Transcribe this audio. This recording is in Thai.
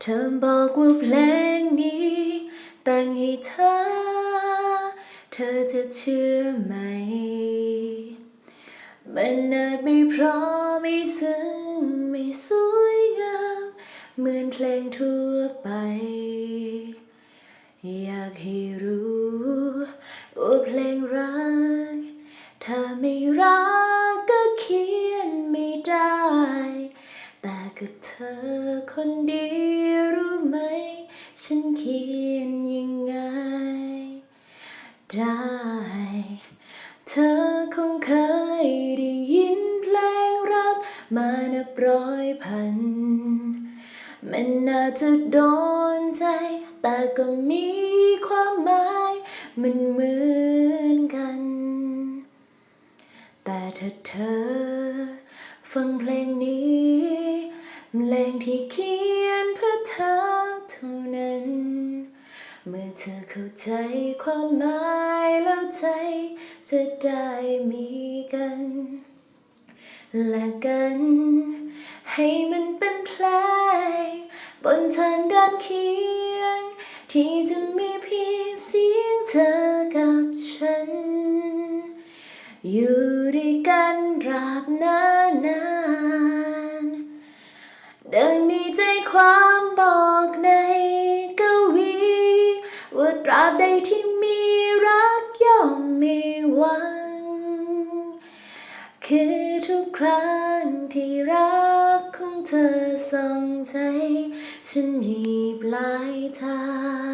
เธอบอกว่าเพลงนี้ แต่งให้เธอ เธอจะเชื่อไหม มันอาจไม่เพราะไม่ซึ้งไม่สวยงาม เหมือนเพลงทั่วไป อยากให้รู้ว่าเพลงรัก ถ้าไม่รักก็เขียนไม่ได้ แต่กับเธอคนเดียวรู้ไหม ฉันเขียนยังไง ได้ เธอคงเคยได้ยินเพลงรักมานับร้อยพัน มันน่าจะโดนใจ แต่ก็มีความหมายมันเหมือนกัน แต่ถ้าเธอ ฟังเพลงนี้เพลงที่เขียนเพื่อเธอเท่านั้น เมื่อเธอเข้าใจความหมายแล้วใจจะได้มีกัน และกัน ให้มันเป็นเพลงบนทางด้านเคียง ที่จะมีเพียงเสียงเธอ อยู่ด้วยกันราบนานานดังมีใจความบอกในกวี ว่าตราบใดที่มีรักย่อมมีหวัง คือทุกครั้งที่รักของเธอส่องใจ ฉันมีปลายทาง